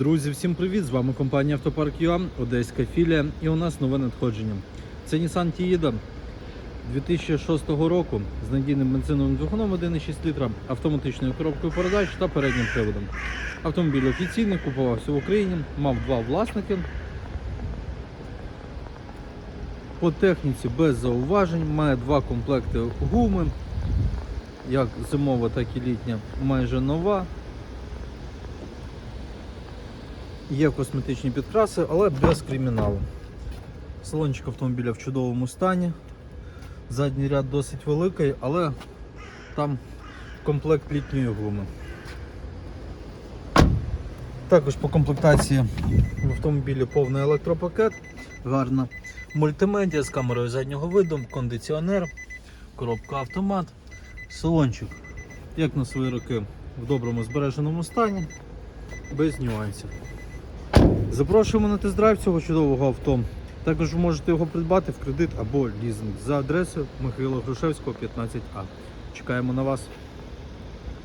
Друзі, всім привіт! З вами компанія Автопарк ЮА, Одеська філія, і у нас нове надходження. Це Nissan Tiida 2006 року з надійним бензиновим двигуном 1,6 літра, автоматичною коробкою передач та переднім приводом. Автомобіль офіційний, купувався в Україні, мав два власники. По техніці без зауважень, має два комплекти гуми, як зимова, так і літня, майже нова. Є косметичні підкраси, але без криміналу. Салончик автомобіля в чудовому стані. Задній ряд досить великий, але там комплект літньої гуми. Також по комплектації в автомобілі повний електропакет, гарна мультимедіа з камерою заднього виду, кондиціонер, коробка автомат, салончик, як на свої роки, в доброму збереженому стані, без нюансів. Запрошуємо на тест-драйв цього чудового авто. Також можете його придбати в кредит або лізинг за адресою Михайла Грушевського, 15А. Чекаємо на вас.